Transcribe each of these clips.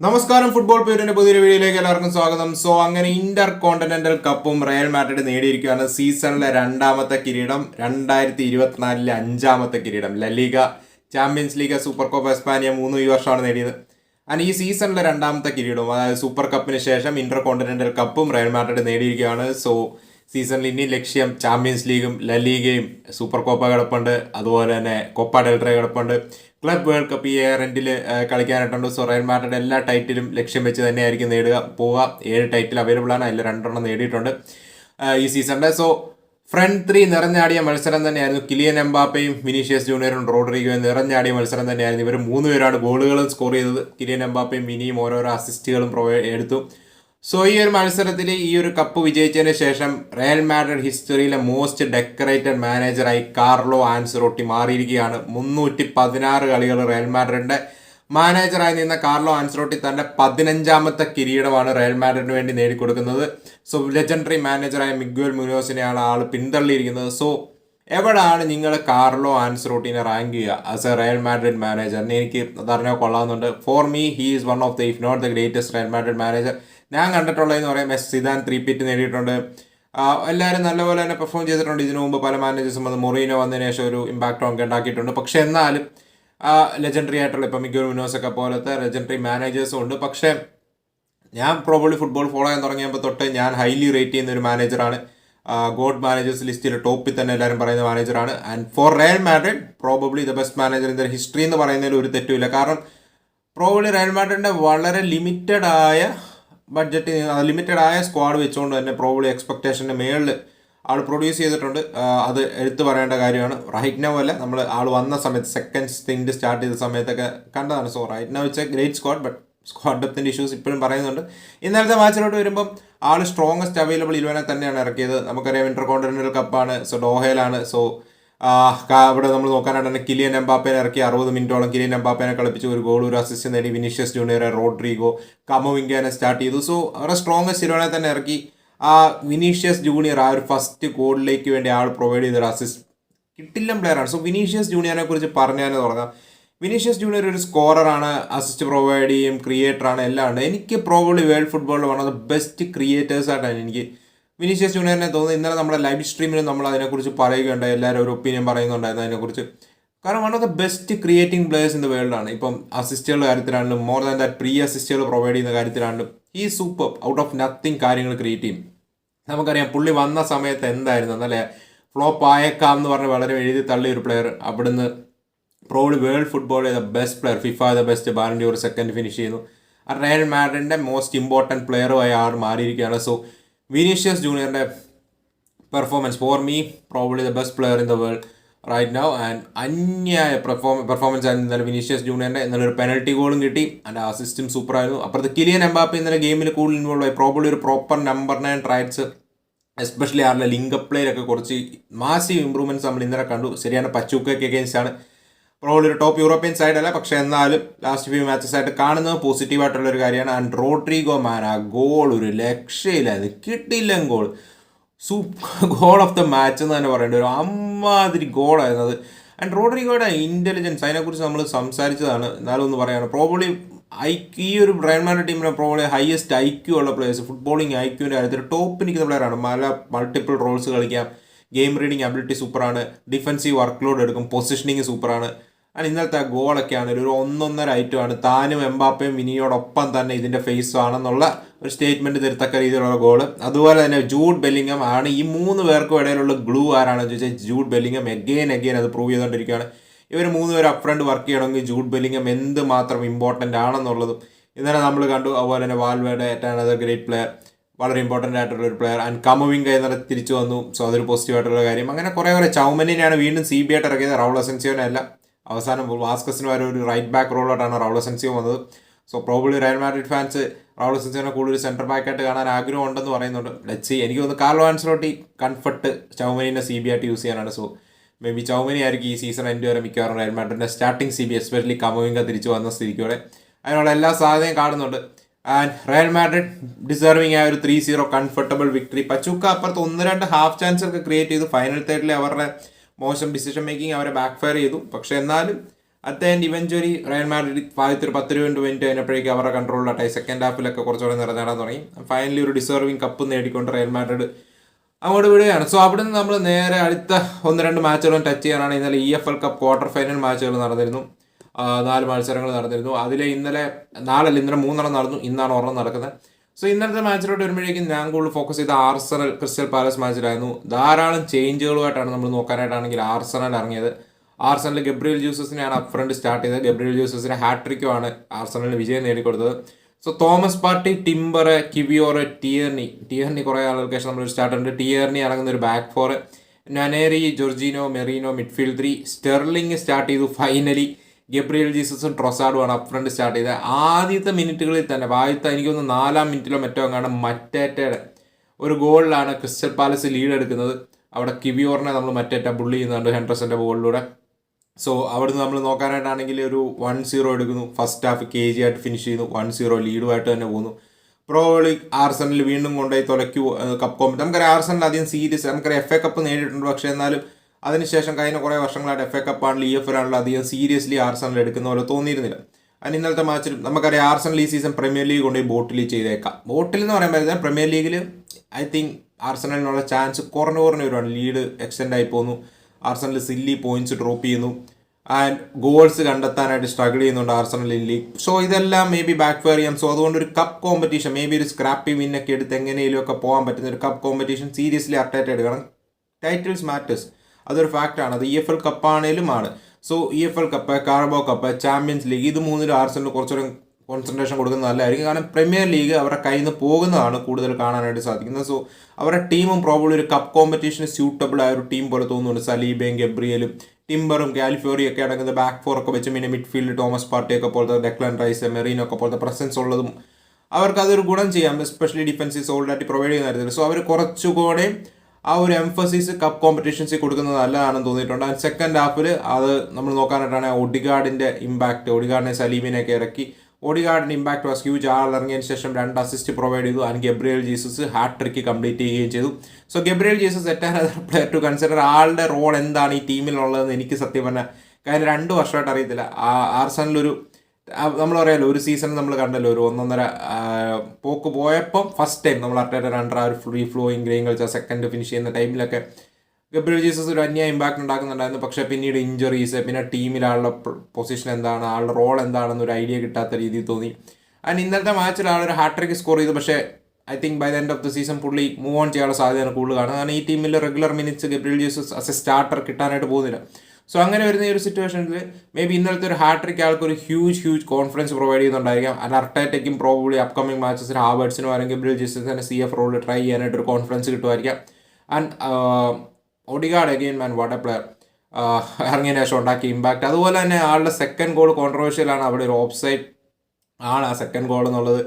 നമസ്കാരം ഫുട്ബോൾ പേരിന്റെ പുതിയൊരു വീഡിയോയിലേക്ക് എല്ലാവർക്കും സ്വാഗതം. സോ അങ്ങനെ ഇന്റർ കോണ്ടിനെന്റൽ കപ്പും റയൽ മാഡ്രിഡ് നേടിയിരിക്കുകയാണ് സീസണിലെ രണ്ടാമത്തെ കിരീടം രണ്ടായിരത്തി ഇരുപത്തിനാലിലെ അഞ്ചാമത്തെ കിരീടം. LaLiga Champions League super cup Espana മൂന്ന് ഈ വർഷമാണ് നേടിയത്. ആൻഡ് ഈ സീസണിലെ രണ്ടാമത്തെ കിരീടവും അതായത് സൂപ്പർ കപ്പിന് ശേഷം ഇന്റർ കോണ്ടിനെന്റൽ കപ്പും റയൽ മാഡ്രിഡ് നേടിയിരിക്കുകയാണ്. സോ സീസണിൽ ഇനി ലക്ഷ്യം ചാമ്പ്യൻസ് ലീഗും ലലീഗയും സൂപ്പർ കോപ്പ കിടപ്പുണ്ട്. അതുപോലെ തന്നെ കൊപ്പ ഡെൽട്ര കിടപ്പുണ്ട്. ക്ലബ് വേൾഡ് കപ്പ് ഈ എൻഡിൽ കളിക്കാനായിട്ടുണ്ട്. സോ റയൽ മാഡ്രിഡ് എല്ലാ ടൈറ്റിലും ലക്ഷ്യം വെച്ച് തന്നെയായിരിക്കും നേടുക. പോവുക ഏഴ് ടൈറ്റിൽ അവൈലബിൾ ആണ്. അതിൽ രണ്ടെണ്ണം നേടിയിട്ടുണ്ട് ഈ സീസണിന്റെ സോ ഫ്രണ്ട് ത്രീ നിറഞ്ഞാടിയ മത്സരം തന്നെയായിരുന്നു. കിലിയൻ എംബാപ്പയും വിനീഷ്യസ് ജൂനിയറും റോഡ്രിഗോയും നിറഞ്ഞാടിയ മത്സരം തന്നെയായിരുന്നു. ഇവർ മൂന്ന് പേരാണ് ഗോളുകളും സ്കോർ ചെയ്തത്. കിലിയൻ എംബാപ്പയും വിനിയും ഓരോരോ അസിസ്റ്റുകളും പ്രൊവൈഡ് എടുത്തു. സോ ഈ ഒരു മത്സരത്തിൽ ഈ ഒരു കപ്പ് വിജയിച്ചതിന് ശേഷം റയൽ മാഡ്രിഡ് ഹിസ്റ്ററിയിലെ മോസ്റ്റ് ഡെക്കറേറ്റഡ് മാനേജറായി കാർലോ ആൻസറോട്ടി മാറിയിരിക്കുകയാണ്. മുന്നൂറ്റി പതിനാറ് കളികൾ റയൽ മാഡ്രിഡിന്റെ മാനേജറായി നിന്ന കാർലോ ആൻസറോട്ടി തന്റെ പതിനഞ്ചാമത്തെ കിരീടമാണ് റയൽ മാഡ്രിഡിന് വേണ്ടി നേടിക്കൊടുക്കുന്നത്. സോ ലെജൻഡറി മാനേജറായ മിഗ്വൽ മുനോസിനെയാണ് ആൾ പിന്തള്ളിയിരിക്കുന്നത്. സോ എവിടാണ് നിങ്ങൾ കാർലോ ആൻസറോട്ടിനെ റാങ്ക് ചെയ്യുക? ആസ് എ റയൽ മാഡ്രിഡ് മാനേജറിനെ എനിക്ക് അതറിഞ്ഞാൽ കൊള്ളാവുന്നുണ്ട്. For me he is one of the if not the greatest Real Madrid manager ഞാൻ കണ്ടിട്ടുള്ളതെന്ന് പറയാം എസ് സിദാൻ ത്രീ പിറ്റ് നേടിയിട്ടുണ്ട്. എല്ലാവരും നല്ലപോലെ തന്നെ പെർഫോം ചെയ്തിട്ടുണ്ട്. ഇതിനു മുമ്പ് പല മാനേജേഴ്സും വന്ന് മൊറീനോ വന്നതിന് ശേഷം ഒരു ഇമ്പാക്റ്റ് ഒക്കെ ഉണ്ടാക്കിയിട്ടുണ്ട്. പക്ഷേ എന്നാലും ലെജൻഡറി ആയിട്ടുള്ള ഇപ്പം മിക്ക മുനോസൊക്കെ പോലത്തെ ലെജൻഡറി മാനേജേഴ്സും ഉണ്ട്. പക്ഷേ ഞാൻ പ്രോബബ്ലി ഫുട്ബോൾ ഫോളോ ചെയ്യാൻ തുടങ്ങിയപ്പോൾ തൊട്ട് ഞാൻ ഹൈലി റേറ്റ് ചെയ്യുന്ന ഒരു മാനേജറാണ് ഗോഡ് മാനേജേഴ്സ് ലിസ്റ്റിൽ ടോപ്പിൽ തന്നെ എല്ലാവരും പറയുന്ന മാനേജറാണ് and for Real Madrid probably the best manager in the history എന്ന് പറയുന്നതിൽ ഒരു തെറ്റുമില്ല. കാരണം പ്രോബബ്ലി റയൽ മാഡ്രിഡിന്റെ വളരെ ലിമിറ്റഡ് ആയ ബഡ്ജറ്റ് ലിമിറ്റഡ് ആയ സ്ക്വാഡ് വെച്ചുകൊണ്ട് തന്നെ പ്രോബ്ലി എക്സ്പെക്ടേഷന്റെ മേളിൽ ആൾ പ്രൊഡ്യൂസ് ചെയ്തിട്ടുണ്ട്. അത് എടുത്തു പറയേണ്ട കാര്യമാണ്. റൈറ്റ് നൗ അല്ല നമ്മൾ ആൾ വന്ന സമയത്ത് സെക്കൻഡ് സ്റ്റിൻഡ് സ്റ്റാർട്ട് ചെയ്ത സമയത്തൊക്കെ കണ്ടതാണ്. So right now it's a great squad but squad ഡെപ്തിന്റെ issues ഇപ്പോഴും പറയുന്നുണ്ട്. ഇന്നലത്തെ മാച്ചിലോട്ട് വരുമ്പം ആൾ സ്ട്രോങ്സ്റ്റ് അവൈലബിൾ ഇരുവനെ തന്നെയാണ് ഇറക്കിയത്. നമുക്കറിയാം ഇന്റർ കോണ്ടിനൽ കപ്പാണ് സോ ഡോഹയിലാണ് സോ അവിടെ നമ്മൾ നോക്കാനായിട്ട് കിലിയൻ എംബാപ്പേനെ ഇറക്കി അറുപത് മിനിറ്റോളം കിലിയൻ എംബാപ്പേനെ കളിപ്പിച്ച് ഒരു ഗോൾ ഒരു അസിസ്റ്റ് നേടി. വിനീഷ്യസ് ജൂനിയർ റോഡ്രിഗോ കമോവിങ്കനെ സ്റ്റാർട്ട് ചെയ്തു. സോ അവരുടെ സ്ട്രോങ്ങസ്റ്റ് ഇരുവനെ തന്നെ ഇറക്കി. ആ വിനീഷ്യസ് ജൂനിയർ ആ ഒരു ഫസ്റ്റ് ഗോളിലേക്ക് വേണ്ടി ആൾ പ്രൊവൈഡ് ചെയ്തൊരു അസിസ്റ്റ് കിട്ടില്ലം പ്ലെയറാണ് സോ വിനീഷ്യസ് ജൂനിയറിനെ കുറിച്ച് പറഞ്ഞാൽ തുടങ്ങാം. വിനീഷ്യസ് ജൂനിയർ ഒരു സ്കോററാണ് അസിസ്റ്റ് പ്രൊവൈഡ് ചെയ്യും ക്രിയേറ്ററാണ് എല്ലാം ഉണ്ട്. എനിക്ക് പ്രോബ്ലി വേൾഡ് ഫുട്ബോളിൽ one of the best creators ആയിട്ടാണ് എനിക്ക് വിനീഷ്യസ് ജൂനിയറിനെ തോന്നുന്നു ഇന്നലെ നമ്മുടെ ലൈവ് സ്ട്രീമിൽ നമ്മൾ അതിനെക്കുറിച്ച് പറയുകയുണ്ടായി. എല്ലാവരും ഒരു ഒപ്പീനിയൻ പറയുന്നുണ്ടായിരുന്നു അതിനെക്കുറിച്ച്. കാരണം one of the best creating players in the ആണ്. ഇപ്പം അസിസ്റ്റുകളുടെ കാര്യത്തിലാണെങ്കിലും മോർ ദാൻ ദാറ്റ് പ്രീ അസിസ്റ്റുകൾ പ്രൊവൈഡ് ചെയ്യുന്ന കാര്യത്തിലാണെങ്കിലും ഈ സൂപ്പർ ഔട്ട് ഓഫ് നത്തിങ് കാര്യങ്ങൾ ക്രിയേറ്റ് ചെയ്യും. നമുക്കറിയാം പുള്ളി വന്ന സമയത്ത് എന്തായിരുന്നു? എന്നല്ലേ ഫ്ലോപ്പ് ആയേക്കാം എന്ന് പറഞ്ഞ് വളരെ എഴുതി തള്ളിയ ഒരു പ്ലെയർ അവിടുന്ന് probably world football the best player FIFA the best Ballon d'Or ഒരു സെക്കൻഡ് ഫിനിഷ് ചെയ്യുന്നു. റയൽ മാഡ്രിഡിന്റെ മോസ്റ്റ് ഇമ്പോർട്ടന്റ് പ്ലെയറുമായി ആൾ മാറിയിരിക്കുകയാണ്? So Vinicius ജൂനിയറിന്റെ performance for me probably the best player in the world right now and അന്യായ perform performance ആയിരുന്നു ഇന്നലെ Vinicius ജൂനിയറിന്റെ ഇന്നലെ ഒരു പെനൽറ്റി ഗോളും കിട്ടി. അതിന്റെ അസിസ്റ്റും സൂപ്പറായിരുന്നു അപ്പുറത്ത് കിലിയൻ എംബാപ്പ ഇന്നലെ ഗെയിമിൽ കൂടുതൽ ഇൻവോൾവ് ആയി. പ്രോബ്ലി ഒരു proper number nine traits especially ആരുടെ ലിങ്ക് പ്ലേയിലൊക്കെ കുറച്ച് മാസീവ് ഇമ്പ്രൂവ്മെന്റ്സ് നമ്മൾ ഇന്നലെ കണ്ടു. ശരിയാണ് പച്ചൂക്കൊക്കെ അഗേൻസ്റ്റ് ആണ്. പ്രോബ്ലി ഒരു ടോപ്പ് യൂറോപ്യൻ സൈഡ് അല്ല. പക്ഷെ എന്നാലും ലാസ്റ്റ് ഫ്യൂ മാച്ചസ് ആയിട്ട് കാണുന്നത് പോസിറ്റീവ് ആയിട്ടുള്ള ഒരു കാര്യമാണ്. ആൻഡ് റോഡ്രിഗോ മാൻ ആ ഗോൾ ഒരു ലക്ഷ്യയിലായിരുന്നു കിട്ടില്ല goal super goal of the match എന്ന് തന്നെ പറയേണ്ടി വരും. അമ്മാതിരി ഗോളായിരുന്നു അത്. ആൻഡ് റോഡ്രിഗോയുടെ ഇന്റലിജൻസ് അതിനെക്കുറിച്ച് നമ്മൾ സംസാരിച്ചതാണ്. എന്നാലും ഒന്ന് പറയാണ് പ്രോബ്ലി ഐ ഈ ഒരു ബ്രയൻമാരുടെ ടീമിനെ പ്രോബ്ലി ഹയസ്റ്റ് ഐ ക്യൂ ഉള്ള പ്ലേയേഴ്സ് ഫുട്ബോളിങ് ഐ ക്യൂവിന്റെ കാര്യത്തിൽ ടോപ്പ് നിൽക്കുന്ന പ്ലെയറാണ് പല മൾട്ടിപ്പിൾ റോൾസ് കളിക്കാം. ഗെയിം റീഡിങ് അബിലിറ്റി സൂപ്പറാണ് ഡിഫൻസീവ് വർക്ക് ലോഡ് എടുക്കും. പൊസിഷനിങ് സൂപ്പറാണ് ആൻഡ് ഇന്നലത്തെ ഗോളൊക്കെ ആണെങ്കിൽ ഒരു ഒന്നൊന്നര ഐറ്റമാണ്. താനും എംബാപ്പയും മിനിയോടൊപ്പം തന്നെ ഇതിന്റെ ഫേസ് ആണെന്നുള്ള ഒരു സ്റ്റേറ്റ്മെന്റ് തരത്തക്ക രീതിയിലുള്ള ഗോൾ അതുപോലെ തന്നെ ജൂഡ് ബെല്ലിങ്ങം ആണ്. ഈ മൂന്ന് പേർക്കും ഇടയിലുള്ള ഗ്ലൂ ആരാണെന്ന് ചോദിച്ചാൽ ജൂഡ് ബെല്ലിങ്ങം എഗെയിൻ എഗെയിൻ അത് പ്രൂവ് ചെയ്തുകൊണ്ടിരിക്കുകയാണ്. ഇവർ മൂന്ന് പേര് അപ്രണ്ട് വർക്ക് ചെയ്യണമെങ്കിൽ ജൂഡ് ബെല്ലിങ്ങം എന്ത് മാത്രം ഇമ്പോർട്ടന്റ് ആണെന്നുള്ളതും ഇന്നലെ നമ്മൾ കണ്ടു. അതുപോലെ തന്നെ വാൽവേഡ് അനദർ ഗ്രേറ്റ് പ്ലെയർ വളരെ ഇമ്പോർട്ടന്റ് ആയിട്ടുള്ള ഒരു പ്ലെയർ ആൻഡ് കമവിംഗ് ഇന്നലെ തിരിച്ചു വന്നു. സോ അതൊരു പോസിറ്റീവ് ആയിട്ടുള്ള കാര്യം. അങ്ങനെ കുറേ കുറേ ചൗമനിനെയാണ് വീണ്ടും സി ബി ആയിട്ട് ഇറക്കിയത്. റൗൾ എസൻസിയോനെ അല്ല അവസാനം വാസ്കസിന് വരെ ഒരു റൈറ്റ് ബാക്ക് റോളോട്ടാണ് റൗൾ സെൻസിയോ വന്നത്. So probably Real Madrid fans Raul സെൻസിയോനെ കൂടുതൽ സെന്റർ ബാക്കായിട്ട് കാണാൻ ആഗ്രഹം ഉണ്ടെന്ന് പറയുന്നുണ്ട് ലെറ്റ്സ് എനിക്ക് തോന്നുന്നു കാർലോ ആൻസലോട്ടി കംഫർട്ട് ചൗമനീനെ സി ബി ആയിട്ട് യൂസ് ചെയ്യാനാണ്. സോ മേ ബി ചൗമനി ആയിരിക്കും ഈ സീസൺ എൻഡ് വരെ മിക്കവാറും Real മാഡ്രിഡിന്റെ starting C B especially Camavinga തിരിച്ചു വന്ന സ്ഥിതിക്കോടെ അതിനുള്ള എല്ലാ സാധ്യതയും കാണുന്നുണ്ട്. ആൻഡ് റയൽ മാഡ്രിഡ് ഡിസേർവിംഗ് ആയ ഒരു three zero comfortable victory Pachuca അപ്പുറത്ത് ഒന്ന് രണ്ട് ഹാഫ് ചാൻസ് ഒക്കെ ക്രിയേറ്റ് ചെയ്ത് ഫൈനൽ തേർഡിൽ അവരുടെ മോശം ഡിസിഷൻ മേക്കിംഗ് അവരെ ബാക്ക് ഫയർ ചെയ്തു. പക്ഷെ എന്നാലും അറ്റ് എൻഡ് റയൽ മാഡ്രിഡ് ആദ്യത്തെ ഒരു പത്ത് രൂപ മിനിറ്റ് കഴിഞ്ഞപ്പോഴേക്കും അവരുടെ കൺട്രോളിലായി സെക്കൻഡ് ഹാഫിലൊക്കെ കുറച്ചുകൂടെ നിറഞ്ഞാടാൻ തുടങ്ങി. ഫൈനലി ഒരു ഡിസേർവിങ് കപ്പ് നേടിക്കൊണ്ട് റയൽ മാഡ്രിഡ് അങ്ങോട്ട് വിടുകയാണ്. സോ അവിടെ നിന്ന് നമ്മൾ നേരെ അടുത്ത ഒന്ന് രണ്ട് മാച്ചുകളും ടച്ച് ചെയ്യാനാണ് ഇന്നലെ E F L cup quarter final മാച്ചുകൾ നടന്നിരുന്നു. നാല് മത്സരങ്ങൾ നടന്നിരുന്നു. അതിലെ ഇന്നലെ നാലല്ല ഇന്നലെ മൂന്നെണ്ണം നടന്നു. ഇന്നാണ് ഒരെണ്ണം നടക്കുന്നത്. സോ ഇന്നത്തെ മാച്ചിലോട്ട് വരുമ്പോഴേക്കും ഞാൻ കൂടുതൽ ഫോക്കസ് ചെയ്ത ആർസണൽ ക്രിസ്റ്റൽ പാലസ് മാച്ചിലായിരുന്നു. ധാരാളം ചേഞ്ചുകളുമായിട്ടാണ് നമ്മൾ നോക്കാനായിട്ടാണെങ്കിൽ ആർസണൽ ഇറങ്ങിയത്. ആർസണൽ ഗബ്രിയൽ ജ്യൂസസിനെയാണ് അപ്പ് ഫ്രണ്ട് സ്റ്റാർട്ട് ചെയ്തത്. ഗബ്രിയൽ ജ്യൂസസിന് ഹാട്രിക്കുമാണ് ആർസണലിന് വിജയം നേടിക്കൊടുത്തത്. So Thomas Partey Timber Kiwior Tierney Tierney കുറേ ആളുകൾക്ക് ശേഷം നമ്മൾ സ്റ്റാർട്ട് ഉണ്ട്. ടിയർണി ഇറങ്ങുന്ന ഒരു back four Nwaneri Jorginho Merino midfield three Sterling start ചെയ്തു ഫൈനലി ഗബ്രിയൽ ജീസസും ട്രൊസാഡുമാണ് അപ്പ് ഫ്രണ്ട് സ്റ്റാർട്ട് ചെയ്തത്. ആദ്യത്തെ മിനിറ്റുകളിൽ തന്നെ ആദ്യത്തെ എനിക്ക് തോന്നുന്നു നാലാം മിനിറ്റിലോ മറ്റോ ആണ് മറ്റേറ്റയുടെ ഒരു ഗോളിലാണ് ക്രിസ്റ്റൽ പാലസ് ലീഡ് എടുക്കുന്നത്. അവിടെ കിവിയോറിനെ നമ്മൾ മറ്റേറ്റ ബുള്ളി ചെയ്യുന്നുണ്ട് ഹെൻഡ്രസന്റെ ബോളിലൂടെ. സോ അവിടുന്ന് നമ്മൾ നോക്കാനായിട്ടാണെങ്കിൽ ഒരു വൺ സീറോ എടുക്കുന്നു. ഫസ്റ്റ് ഹാഫ് കെ ജി ആയിട്ട് ഫിനിഷ് ചെയ്യുന്നു. വൺ സീറോ ലീഡുമായിട്ട് തന്നെ പോകുന്നു. പ്രോബളി ആർസണൽ വീണ്ടും കൊണ്ടുപോയി തുലയ്ക്കു കപ്പ് കോമ്പറ്റ് നമുക്കറിയാം ആർസണൽ അധികം സീരിയസ് നമുക്കറിയാം എഫ് എ കപ്പ് നേടിയിട്ടുണ്ട്. പക്ഷേ എന്നാലും അതിനുശേഷം കഴിഞ്ഞ കുറേ വർഷങ്ങളായിട്ട് എഫ് എ കപ്പാണല്ലോ ഇ എഫ് ആണല്ലോ അധികം സീരിയസ്ലി ആർസണൽ എടുക്കുന്ന പോലെ തോന്നിയിരുന്നില്ല. അതിന് ഇന്നലത്തെ മാച്ചിൽ നമുക്കറിയാം ആർസണൽ ഈ സീസൺ പ്രീമിയർ ലീഗ് കൊണ്ടുപോയി ബോട്ടിൽ ചെയ്തേക്കാം. ബോട്ടിൽ എന്ന് പറയുമ്പോൾ പ്രീമിയർ ലീഗിൽ ഐ തിങ്ക് ആർസണലിനുള്ള ചാൻസ് കുറഞ്ഞു കുറഞ്ഞു വരുവാണ്. ലീഡ് എക്സ്റ്റെൻഡ് ആയി പോകുന്നു ആർസണൽ സില്ലി പോയിന്റ്സ് ഡ്രോപ്പ് ചെയ്യുന്നു. ആൻഡ് ഗോൾസ് കണ്ടെത്താനായിട്ട് സ്ട്രഗിൾ ചെയ്യുന്നുണ്ട് ആർസണൽ ലീഗ് സോ ഇതെല്ലാം മേ ബി ബാക്ക് ഫയർ ചെയ്യാം സോ അതുകൊണ്ട് ഒരു കപ്പ് കോമ്പറ്റീഷൻ മേ ബി ഒരു സ്ക്രാപ്പി വിന്നൊക്കെ എടുത്ത് എങ്ങനെയും ഒക്കെ പോകാൻ പറ്റുന്ന ഒരു കപ്പ് കോമ്പറ്റീഷൻ സീരിയസ്ലി അപ്ഡേറ്റ് എടുക്കണം ടൈറ്റിൽസ് മാറ്റേഴ്സ് അതൊരു ഫാക്റ്റാണ് അത് ഇ എഫ് എൽ കപ്പാണേലും ആണ് so E F L cup Carabao cup Champions League ഇത് മൂന്നിലും ആർസണൽ കുറച്ചുകൂടെ കോൺസെൻട്രേഷൻ കൊടുക്കുന്നത് നല്ലതായിരിക്കും. കാരണം പ്രീമിയർ ലീഗ് അവരുടെ കയ്യിൽ നിന്ന് പോകുന്നതാണ് കൂടുതൽ കാണാനായിട്ട് സാധിക്കുന്നത്. സോ അവരുടെ ടീമും പ്രോബ്ലി ഒരു കപ്പ് കോമ്പറ്റീഷന് സ്യൂട്ടബിൾ ആയ ഒരു ടീം പോലെ തോന്നുന്നുണ്ട്. സലീബയും ഗബ്രിയലും ടിംബറും കാലിഫോറിയും ഒക്കെ അടങ്ങുന്ന ബാക്ക് ഫോർ ഒക്കെ വെച്ച് പിന്നെ മിഡ്ഫീൽഡ് തോമസ് പാർട്ടിയൊക്കെ പോലത്തെ ഡെക്ലൻ റൈസ് മെറീനോ ഒക്കെ പോലത്തെ പ്രസൻസ് ഉള്ളതും അവർക്ക് അതൊരു ഗുണം ചെയ്യാം. എസ്പെഷ്യലി ഡിഫൻസീസ് സോൾഡായിട്ട് പ്രൊവൈഡ് ചെയ്യുന്ന കാര്യത്തിൽ സോ അവർ കുറച്ചുകൂടെ ആ ഒരു എംഫസിസ് കപ്പ് കോമ്പറ്റീഷൻസിൽ കൊടുക്കുന്നത് നല്ലതാണെന്ന് തോന്നിയിട്ടുണ്ട്. ആൻഡ് സെക്കൻഡ് ഹാഫിൽ അത് നമ്മൾ നോക്കാനായിട്ടാണ് ഒഡിഗാർഡിന്റെ ഇമ്പാക്ട് ഒഡിഗാർഡിനെ സലീമിനെയൊക്കെ ഇറക്കി. ഒഡിഗാർഡിന്റെ ഇമ്പാക്ട് വാസ് ഹ്യൂജ് ആൾ ഇറങ്ങിയതിന് ശേഷം രണ്ട് അസിസ്റ്റ് പ്രൊവൈഡ് ചെയ്തു. And Gabriel Jesus hat-trick complete ചെയ്യുകയും ചെയ്തു. സോ ഗബ്രിയൽ ജീസസ് എറ്റാൻ പ്ലെയർ ടു കൺസിഡർ ആളുടെ റോൾ എന്താണ് ഈ ടീമിലുള്ളതെന്ന് എനിക്ക് സത്യം പറഞ്ഞാൽ കാര്യം രണ്ട് വർഷമായിട്ട് അറിയത്തില്ല. ആർസണലൊരു നമ്മൾ പറയാലോ ഒരു സീസൺ നമ്മൾ കണ്ടല്ലോ ഒരു ഒന്നൊന്നര പോക്ക് പോയപ്പം ഫസ്റ്റ് ടൈം നമ്മൾ അട്ടേറ്റ രണ്ടര ഒരു ഫ്രീ ഫ്ലോയിങ് ഗ്രെയിൻ കളിച്ച സെക്കൻഡ് ഫിനിഷ് ചെയ്യുന്ന ടൈമിലൊക്കെ ഗബ്രിയൽ ജീസസ് ഒരു അന്യ ഇമ്പാക്ട് ഉണ്ടാക്കുന്നുണ്ടായിരുന്നു. പക്ഷേ പിന്നീട് ഇഞ്ചറീസ് പിന്നെ ടീമിൽ ആളുടെ പൊസിഷൻ എന്താണ് ആളുടെ റോൾ എന്താണെന്ന് ഒരു ഐഡിയ കിട്ടാത്ത രീതിയിൽ തോന്നി. ആൻഡ് ഇന്നത്തെ മാച്ചിൽ ആളൊരു ഹാട്രിക് സ്കോർ ചെയ്തു. പക്ഷേ I think by the end of the season പുള്ളി മൂവ് ഓൺ ചെയ്യാനുള്ള സാധ്യതയാണ് കൂടുതൽ കാണുന്നത്. കാരണം ഈ ടീമിൽ regular minutes Gabriel Jesus as a starter കിട്ടാനായിട്ട് പോകുന്നില്ല. സോ അങ്ങനെ വരുന്ന ഈ ഒരു സിറ്റുവേഷനിൽ മേ ബി ഇന്നലത്തെ ഒരു ഹാട്രിക് ആൾക്ക് ഒരു ഹ്യൂജ് ഹ്യൂജ് കോൺഫിഡൻസ് പ്രൊവൈഡ് ചെയ്യുന്നുണ്ടായിരിക്കാം. അല്ല അർട്ടേറ്റയ്ക്കും പ്രോബ്ലി അപ്കമിംഗ് മാച്ചസിന് ഹാവേർട്സിനും അല്ലെങ്കിൽ ഗബ്രിയൽ ജീസസിന് സി എഫ് റോളിൽ ട്രൈ ചെയ്യാനായിട്ട് ഒരു confidence കിട്ടുമായിരിക്കാം. And Odegaard again man what a player ഇറങ്ങിയ ശേഷം ഉണ്ടാക്കിയ ഇമ്പാക്ട് അതുപോലെ തന്നെ ആളുടെ സെക്കൻഡ് ഗോൾ കോൺട്രവേഴ്ഷ്യലാണ് അവിടെ ഒരു ഓഫ് സൈഡ് ആണ് ആ സെക്കൻഡ് ഗോൾ എന്നുള്ളത്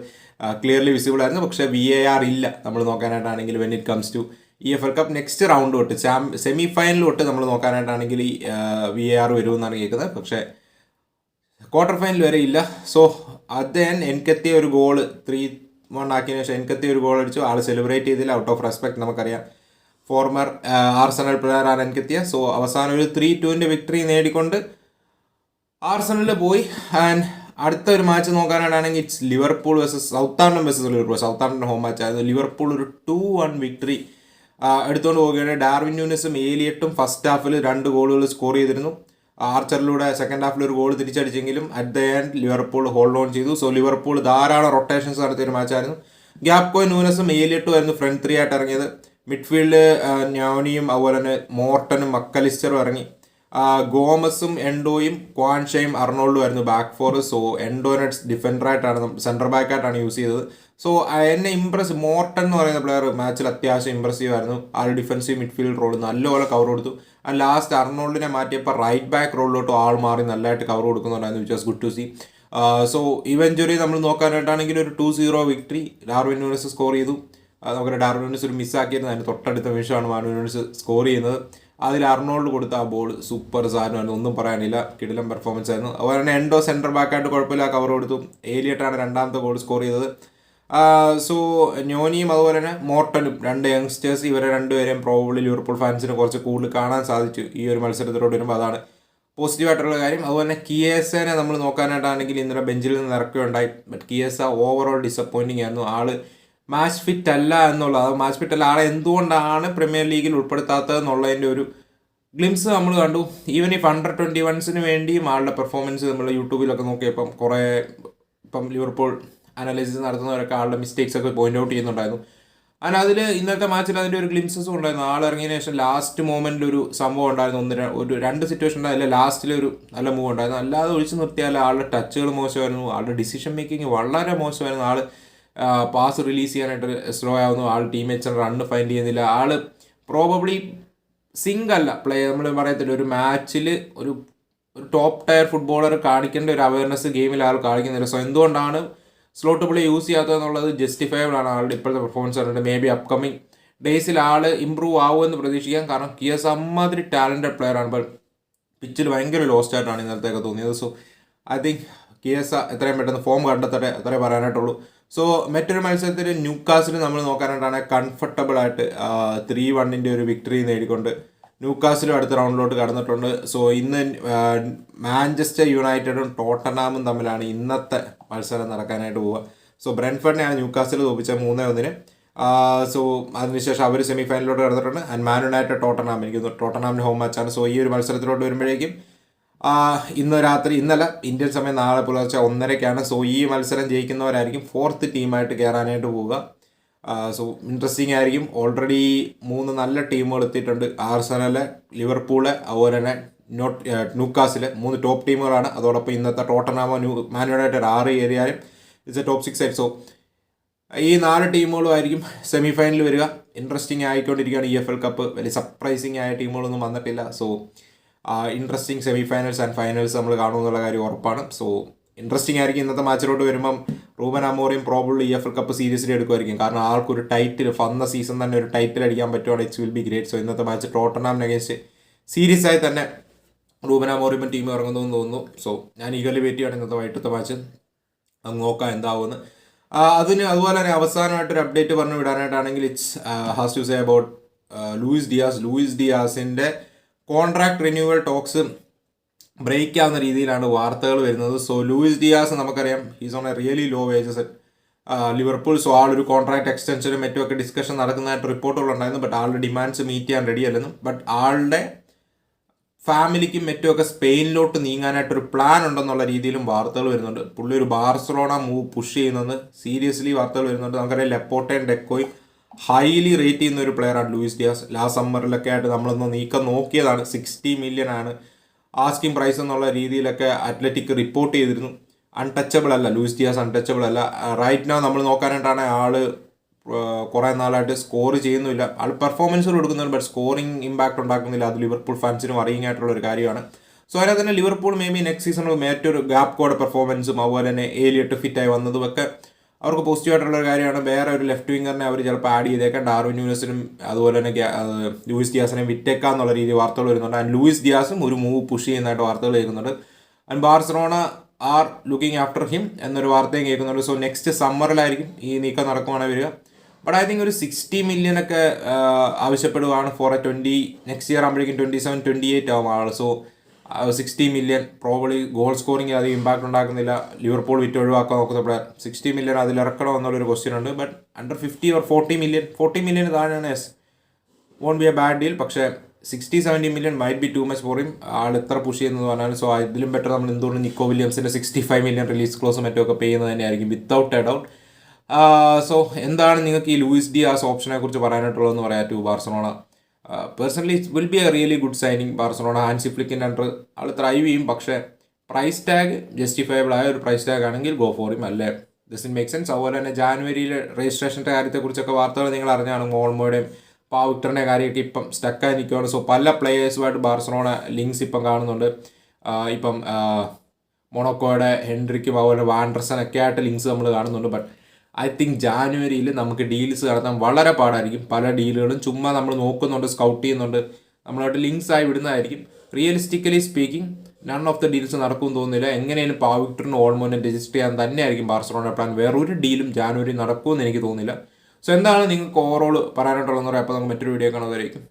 ക്ലിയർലി വിസിബിൾ ആയിരുന്നു. പക്ഷേ വി എ ആർ ഇല്ല. നമ്മൾ നോക്കാനായിട്ടാണെങ്കിൽ when it comes to E F L cup next round തൊട്ട് ചാം സെമി ഫൈനൽ തൊട്ട് നമ്മൾ നോക്കാനായിട്ടാണെങ്കിൽ ഈ വി എ ആർ വരുമെന്നാണ് കേൾക്കുന്നത്. പക്ഷേ ക്വാർട്ടർ ഫൈനൽ വരെ ഇല്ല. സോ അദ്ദേഹം എനിക്കെത്തിയ ഒരു ഗോൾ ത്രീ വൺ ആക്കിയതിനു ശേഷം എനിക്കെത്തിയ ഒരു ഗോൾ അടിച്ചു. ആൾ സെലിബ്രേറ്റ് ചെയ്തില്ല. ഔട്ട് ഓഫ് റെസ്പെക്ട് നമുക്കറിയാം. ഫോർമർ ആർസണൽ പ്ലെയർ ആണ് എനിക്കെത്തിയ സോ അവസാനം ഒരു ത്രീ ടുവിന്റെ വിക്ടറി നേടിക്കൊണ്ട് ആർസണലിൽ പോയി. ആൻഡ് അടുത്ത ഒരു match നോക്കാനാണെങ്കിൽ it's Liverpool versus Southampton versus Liverpool Southampton home match ആയിരുന്നു ലിവർപൂൾ ഒരു ടു വൺ വിക്ടറി എടുത്തുകൊണ്ട് പോവുകയാണ്. ഡാർവിൻ ന്യൂനസും ഏലിയട്ടും ഫസ്റ്റ് ഹാഫിൽ രണ്ട് ഗോളുകൾ സ്കോർ ചെയ്തിരുന്നു. ആർച്ചറിലൂടെ സെക്കൻഡ് ഹാഫിൽ ഒരു goal തിരിച്ചടിച്ചെങ്കിലും at the end Liverpool hold on ചെയ്തു. സോ ലിവർപൂൾ ധാരാളം റൊട്ടേഷൻസ് നടത്തിയ ഒരു മാച്ചായിരുന്നു ഗ്യാപ്കോ ന്യൂനസും ഏലിയട്ടും ആയിരുന്നു ഫ്രണ്ട് ത്രീ ആയിട്ട് ഇറങ്ങിയത്. മിഡ്ഫീൽഡ് ഞാനിയും അതുപോലെ തന്നെ മോർട്ടനും മക്കലിസ്റ്ററും ഇറങ്ങി. ഗോമസും എൻഡോയും ക്വാൻഷയും അർണോൾഡും ആയിരുന്നു ബാക്ക് ഫോർ സോ എൻഡോനെ ഡിഫൻഡറായിട്ടാണ് സെന്റർ ബാക്കായിട്ടാണ് യൂസ് ചെയ്തത്. സോ എന്നെ ഇംപ്രസ് മോർട്ടൺ എന്ന് പറയുന്ന പ്ലെയർ മാച്ചിൽ അത്യാവശ്യം ഇംപ്രസീവ് ആയിരുന്നു ആ ഒരു ഡിഫൻസീവ് മിഡ്ഫീൽഡ് റോൾ നല്ലപോലെ കവർ കൊടുത്തു. ആ ലാസ്റ്റ് അർണോൾഡിനെ മാറ്റിയപ്പോൾ റൈറ്റ് ബാക്ക് റോളിലോട്ട് ആൾ മാറി നല്ലതായിട്ട് cover കൊടുക്കുന്നുണ്ടായിരുന്നു which was good to see so eventually നമ്മൾ നോക്കാനായിട്ടാണെങ്കിൽ ഒരു ടു സീറോ വിക്ടറി ഡാർവിൻ യൂണിവേഴ്സ് സ്കോർ ചെയ്തു. നമുക്ക് ഡാർവിൻ യൂണിവേഴ്സ് ഒരു മിസ്സാക്കിയിരുന്നു അതിന് തൊട്ടടുത്ത നിമിഷമാണ് മാർവിൻ യൂണിവേഴ്സ് സ്കോർ ചെയ്യുന്നത്. അതിൽ അർണോൾഡ് കൊടുത്ത ആ ബോൾ സൂപ്പർ സാധനമായിരുന്നു ഒന്നും പറയാനില്ല. കിടിലം പെർഫോമൻസ് ആയിരുന്നു. അതുപോലെ തന്നെ എൻഡോ സെന്റർ ബാക്കായിട്ട് കുഴപ്പമില്ല. കവർ കൊടുത്തു. ഏലിയട്ടാണ് രണ്ടാമത്തെ ഗോൾ സ്കോർ ചെയ്തത്. സോ ഞോനിയും അതുപോലെ തന്നെ മോർട്ടനും രണ്ട് യങ്സ്റ്റേഴ്സ് ഇവരെ രണ്ടുപേരെയും പ്രോബ്ലി ലിവർപൂൾ ഫാൻസിന് കുറച്ച് കൂടുതൽ കാണാൻ സാധിച്ചു ഈ ഒരു മത്സരത്തിലോട്ട് വരുമ്പോൾ. അതാണ് പോസിറ്റീവായിട്ടുള്ള കാര്യം. അതുപോലെ തന്നെ കിയേസനെ നമ്മൾ നോക്കാനായിട്ടാണെങ്കിൽ ഇന്നലെ ബെഞ്ചിൽ നിന്ന് ഇറക്കുകയുണ്ടായി. ബട്ട് കിയേസ ഓവറോൾ ഡിസപ്പോയിന്റിംഗ് ആയിരുന്നു. ആൾ മാച്ച് ഫിറ്റ് അല്ല എന്നുള്ളത്. അത് മാച്ച് ഫിറ്റ് അല്ല. ആളെ എന്തുകൊണ്ടാണ് പ്രീമിയർ ലീഗിൽ ഉൾപ്പെടുത്താത്തത് എന്നുള്ളതിന്റെ ഒരു ഗ്ലിംസ് നമ്മൾ കണ്ടു. ഈവൻ ഇഫ് അണ്ടർ ട്വന്റി വൺസിന് വേണ്ടിയും ആളുടെ പെർഫോമൻസ് നമ്മൾ യൂട്യൂബിലൊക്കെ നോക്കിയപ്പം കുറേ ഇപ്പം ലിവർപൂൾ അനാലിസിസ് നടത്തുന്നവരൊക്കെ ആളുടെ മിസ്റ്റേക്സ് ഒക്കെ പോയിന്റ് ഔട്ട് ചെയ്യുന്നുണ്ടായിരുന്നു. അങ്ങനെ അതിൽ ഇന്നത്തെ മാച്ചിൽ അതിന്റെ ഒരു ഗ്ലിംസസും ഉണ്ടായിരുന്നു. ആൾ ഇറങ്ങിയതിന് ശേഷം ലാസ്റ്റ് മൊമെന്റിൽ ഒരു സംഭവം ഉണ്ടായിരുന്നു. ഒന്ന് ഒരു രണ്ട് സിറ്റുവേഷൻ ഉണ്ടായില്ല ലാസ്റ്റിൽ ഒരു നല്ല മൂവ് ഉണ്ടായിരുന്നു. അല്ലാതെ ഒഴിച്ചു നിർത്തിയാൽ ആളുടെ ടച്ചുകൾ മോശമായിരുന്നു. ആളുടെ ഡിസിഷൻ മേക്കിംഗ് വളരെ മോശമായിരുന്നു. ആൾ പാസ് റിലീസ് ചെയ്യാനായിട്ട് സ്ലോ ആവുന്നു. ആൾ ടീമേറ്റ്സിന് റണ്ണ് ഫൈൻഡ് ചെയ്യുന്നില്ല. ആൾ പ്രോബബ്ലി സിങ്ക് അല്ല. പ്ലേ നമ്മൾ പറയത്തില്ല ഒരു മാച്ചിൽ ഒരു ഒരു ടോപ്പ് ടയർ ഫുട്ബോളർ കാണിക്കേണ്ട ഒരു അവയർനെസ് ഗെയിമിൽ ആൾ കാണിക്കുന്നില്ല. സോ എന്തുകൊണ്ടാണ് സ്ലോട്ട് പ്ലേ യൂസ് ചെയ്യാത്തതെന്നുള്ളത് ജസ്റ്റിഫയബിൾ ആണ് ആളുടെ ഇപ്പോഴത്തെ പെർഫോമൻസ് പറഞ്ഞിട്ട് മേ ബി അപ്കമിങ് ഡേയ്സിൽ ആൾ ഇമ്പ്രൂവ് എന്ന് പ്രതീക്ഷിക്കാം. കാരണം കിയസ് അമ്മാതിരി ടാലന്റഡ് പ്ലെയർ ആണ്. ബട്ട് പിച്ചിൽ ഭയങ്കര ലോസ്റ്റ് ആയിട്ടാണ് ഇന്നലത്തേക്ക് തോന്നിയത്. സോ ഐ തിങ്ക് കിയസ എത്രയും പെട്ടെന്ന് ഫോം കണ്ടെത്തട്ടെ അത്രേ പറയാനായിട്ടുള്ളൂ. സോ മറ്റൊരു മത്സരത്തിൽ ന്യൂക്കാസിൽ നമ്മൾ നോക്കാനായിട്ടാണ് കംഫർട്ടബിൾ ആയിട്ട് ത്രീ വണ്ണിന്റെ ഒരു വിക്ടറി നേടിക്കൊണ്ട് ന്യൂക്കാസിലും അടുത്ത റൗണ്ടിലോട്ട് കടന്നിട്ടുണ്ട്. സോ ഇന്ന് മാഞ്ചസ്റ്റർ യുണൈറ്റഡും ടോട്ടനാമും തമ്മിലാണ് ഇന്നത്തെ മത്സരം നടക്കാനായിട്ട് പോവുക. സോ ബ്രെൻഫർഡിനെയാണ് ന്യൂക്കാസിൽ തോപ്പിച്ചത് മൂന്നേ ഒന്നിന്. സോ അതിനുശേഷം അവർ സെമി ഫൈനലിലോട്ട് കടന്നിട്ടുണ്ട്. ആൻഡ് മാൻ യുണൈറ്റഡ് ടോട്ടനാം എനിക്ക് ടോട്ടനാമിന്റെ ഹോം മാച്ചാണ് സോ ഈ ഒരു മത്സരത്തിലോട്ട് വരുമ്പോഴേക്കും ഇന്ന് രാത്രി ഇന്നലെ ഇന്ത്യൻ സമയം നാളെ പുലർച്ചെ ഒന്നരയ്ക്കാണ്. സോ ഈ മത്സരം ജയിക്കുന്നവരായിരിക്കും ഫോർത്ത് ടീമായിട്ട് കയറാനായിട്ട് പോവുക. സോ ഇൻട്രസ്റ്റിംഗ് ആയിരിക്കും. ഓൾറെഡി മൂന്ന് നല്ല ടീമുകൾ എത്തിയിട്ടുണ്ട്. ആർസനൽ ലിവർപൂൾ അതുപോലെ തന്നെ നോട്ട് ന്യൂക്കാസിൽ മൂന്ന് ടോപ്പ് ടീമുകളാണ് അതോടൊപ്പം ഇന്നത്തെ ടോട്ടനാമോ ന്യൂ യുണൈറ്റഡ് ആറ് ഏരിയയിലും it's a top six so ഈ നാല് ടീമുകളും ആയിരിക്കും സെമി ഫൈനലിൽ വരിക. ഇൻട്രസ്റ്റിംഗ് ആയിക്കൊണ്ടിരിക്കുകയാണ് ഇ എഫ് എൽ കപ്പ് വലിയ സർപ്രൈസിങ് ആയ ടീമുകളൊന്നും വന്നിട്ടില്ല. So interesting semi finals and finals നമ്മൾ കാണുമെന്നുള്ള കാര്യം ഉറപ്പാണ്. സോ ഇൻട്രസ്റ്റിംഗ് ആയിരിക്കും ഇന്നത്തെ മാച്ചിലോട്ട് വരുമ്പം Ruben അമോറിയും probably E F L cup സീരീസിൽ എടുക്കുമായിരിക്കും. കാരണം ആൾക്കൊരു ടൈറ്റിൽ ഫന്ന സീസൺ തന്നെ ഒരു ടൈറ്റിൽ അടിക്കാൻ പറ്റുവാണെങ്കിൽ it's will be great so ഇന്നത്തെ മാച്ച് ടോട്ടനാമിന് അഗേൻസ്റ്റ് സീരീസ് ആയി തന്നെ റൂബൻ അമോറിയും ടീം ഇറങ്ങുന്നു എന്ന് തോന്നുന്നു. സോ ഞാൻ ഈഗലി വെയിറ്റ് ചെയ്യാണ് ഇന്നത്തെ വൈകിട്ടത്തെ മാച്ച് അത് നോക്കാം എന്താവുമെന്ന്. അതിന് അതുപോലെ തന്നെ അവസാനമായിട്ട് ഒരു അപ്ഡേറ്റ് പറഞ്ഞു വിടാനായിട്ടാണെങ്കിൽ it's has to say about Luis Diaz Luis ഡിയാസിന്റെ contract renewal talks break ആവുന്ന രീതിയിലാണ് വാർത്തകൾ വരുന്നത്. സോ ലൂയിസ് ഡിയാസ് നമുക്കറിയാം. Is on a really low wages Liverpool so ആളൊരു കോൺട്രാക്ട് എക്സ്റ്റൻഷനും മറ്റുമൊക്കെ ഡിസ്കഷൻ നടക്കുന്നതായിട്ട് റിപ്പോർട്ടുകൾ ഉണ്ടായിരുന്നു. ബട്ട് ആളുടെ ഡിമാൻഡ്സ് മീറ്റ് ചെയ്യാൻ റെഡി അല്ലെന്നും. ബട്ട് ആളുടെ ഫാമിലിക്കും മറ്റുമൊക്കെ സ്പെയിനിലോട്ട് നീങ്ങാനായിട്ടൊരു പ്ലാൻ ഉണ്ടെന്നുള്ള രീതിയിലും വാർത്തകൾ വരുന്നുണ്ട്. പുള്ളി ഒരു ബാർസലോണ മൂവ് പുഷ് ചെയ്യുന്നത് സീരിയസ്ലി വാർത്തകൾ വരുന്നുണ്ട്. നമുക്കറിയാം ലെപ്പോട്ടയും ഡെക്കോയും ഹൈലി റേറ്റ് ചെയ്യുന്ന ഒരു പ്ലെയറാണ് ലൂയിസ് ഡിയാസ്. ലാസ്റ്റ് സമ്മറിലൊക്കെ ആയിട്ട് നമ്മളൊന്ന് നീക്കം നോക്കിയതാണ്. സിക്സ്റ്റി മില്യൺ ആണ്. ആസ്കിംഗ് പ്രൈസ് എന്നുള്ള രീതിയിലൊക്കെ അത്ലറ്റിക് റിപ്പോർട്ട് ചെയ്തിരുന്നു. അൺടച്ചബിൾ അല്ല ലൂയിസ് ഡിയാസ് അൺടച്ചബിൾ അല്ല. റൈറ്റ് നാ നമ്മൾ നോക്കാനായിട്ടാണ് ആൾ കുറേ നാളായിട്ട് സ്കോർ ചെയ്യുന്നില്ല ആൾ പെർഫോമൻസ് കൊടുക്കുന്നുണ്ട് ബട്ട് സ്കോറിംഗ് ഇമ്പാക്ട് ഉണ്ടാക്കുന്നില്ല. അത് ലിവർപൂൾ ഫാൻസിനും അറിയിങ് ആയിട്ടുള്ള ഒരു കാര്യമാണ്. സോ അതിനകത്ത് തന്നെ ലിവർപൂൾ മേ ബി നെക്സ്റ്റ് സീസണിൽ മറ്റൊരു കോഡ് പെർഫോമൻസും അതുപോലെ തന്നെ ഏലിയട്ട് ഫിറ്റായി വന്നതും ഒക്കെ അവർക്ക് പോസിറ്റീവ് ആയിട്ടുള്ള ഒരു കാര്യമാണ്. വേറെ ഒരു ലെഫ്റ്റ് വിങ്ങറിനെ അവർ ചിലപ്പോൾ ആഡ് ചെയ്തേക്കാം. ഡാർവിൻ യൂനിസിനും അതുപോലെ തന്നെ ലൂയിസ് ഡിയാസിനെ വിറ്റേക്കാം എന്നുള്ള രീതി വാർത്തകൾ വരുന്നുണ്ട്. ആൻഡ് ലൂയിസ് ഡിയാസും ഒരു മൂവ് പുഷ് ചെയ്യുന്നതായിട്ട് വാർത്തകൾ കേൾക്കുന്നുണ്ട് and Barcelona are looking after him എന്നൊരു വാർത്തയും കേൾക്കുന്നുണ്ട്. സോ നെക്സ്റ്റ് സമ്മറിലായിരിക്കും ഈ നീക്കം നടക്കുവാണ് വരിക. ബട്ട് ഐ തിങ്ക് ഒരു സിക്സ്റ്റി മില്യൺ ഒക്കെ ആവശ്യപ്പെടുവാണ് for a twenty next year ആകുമ്പോഴേക്കും ട്വന്റി സെവൻ ട്വന്റി എയ്റ്റ് ആവും ആൾ so sixty million probably goal scoring അധികം ഇമ്പാക്ട് ഉണ്ടാക്കുന്നില്ല. ലിവർപൂൾ വിറ്റ് ഒഴിവാക്കാൻ നോക്കുന്ന പ്ലെയർ സിക്സ്റ്റി മില്യൺ അതിൽ ഇറക്കണം എന്നുള്ളൊരു ക്വസ്റ്റ്യൻ ഉണ്ട്. But under fifty or forty million forty million താഴെയാണ് is won't be a bad deal പക്ഷേ sixty seventy million might be too much him ആൾ എത്ര പുഷ് ചെയ്യുന്നത് പറഞ്ഞാൽ സോ ഇതിലും ബെറ്റർ നമ്മൾ എന്തുകൊണ്ട് നിക്കോ വില്യംസിന്റെ സിക്സ്റ്റി ഫൈവ് മില്യൺ റിലീസ് ക്ലോസും മറ്റുമൊക്കെ പേ ചെയ്യുന്നത് തന്നെയായിരിക്കും വിത്തൗട്ട് എ ഡൗട്ട് സോ എന്താണ് നിങ്ങൾക്ക് ഈ ലൂയിസ് ഡി ആസ് ഓപ്ഷനെ കുറിച്ച് പറയാനായിട്ടുള്ളതെന്ന് പറയാം to Barcelona. Personally will be a really good signing Barcelona Hansi ഫ്ലിക്കിന്റെ under ആൾ ത്രൈവ് ചെയ്യും. പക്ഷേ പ്രൈസ് ടാഗ് ജസ്റ്റിഫയബിൾ ആയ ഒരു പ്രൈസ് ടാഗ് ആണെങ്കിൽ ഗോ ഫോർ ഹിം അല്ലേ? ദിസ് ഇൻ മേക്ക് സെൻസ് അതുപോലെ തന്നെ ജാനുവരിയിലെ രജിസ്ട്രേഷന്റെ കാര്യത്തെക്കുറിച്ചൊക്കെ വാർത്തകൾ നിങ്ങൾ അറിഞ്ഞാണ് മോൾമോയുടെയും പാ വിക്ടറിന്റെ കാര്യമൊക്കെ ഇപ്പം സ്റ്റക്കായി നിൽക്കുകയാണ്. സോ പല പ്ലേയേഴ്സുമായിട്ട് ബാർസലോണ ലിങ്ക്സ് ഇപ്പം കാണുന്നുണ്ട്. ഇപ്പം മൊണോക്കോയുടെ ഹെൻറിക്കും അതുപോലെ വാൻഡർസൺ ഒക്കെ ആയിട്ട് ലിങ്ക്സ് നമ്മൾ കാണുന്നുണ്ട്. ബട്ട് ഐ തിങ്ക് ജാനുവരിയിൽ നമുക്ക് ഡീൽസ് നടത്താൻ വളരെ പാടായിരിക്കും. പല ഡീലുകളും ചുമ്മാ നമ്മൾ നോക്കുന്നുണ്ട് സ്കൗട്ട് ചെയ്യുന്നുണ്ട്. നമ്മളായിട്ട് ലിങ്ക്സ് ആയി വിടുന്നതായിരിക്കും. Realistically speaking none of the deals നടക്കുമെന്ന് തോന്നുന്നില്ല. എങ്ങനെയും പാ വിക്ടറിന് ഓൾമോനെ രജിസ്റ്റർ ചെയ്യാൻ തന്നെയായിരിക്കും ബാർസലോണ പ്ലാൻ വേറൊരു ഡീലും ജാനുവരി നടക്കുമെന്ന് എനിക്ക് തോന്നുന്നില്ല. സോ എന്താണ് നിങ്ങൾക്ക് ഓവറോൾ പറയാനായിട്ടുള്ളതെന്ന് പറയാം. അപ്പോൾ നമുക്ക് മറ്റൊരു വീഡിയോ കാണുന്നതായിരിക്കും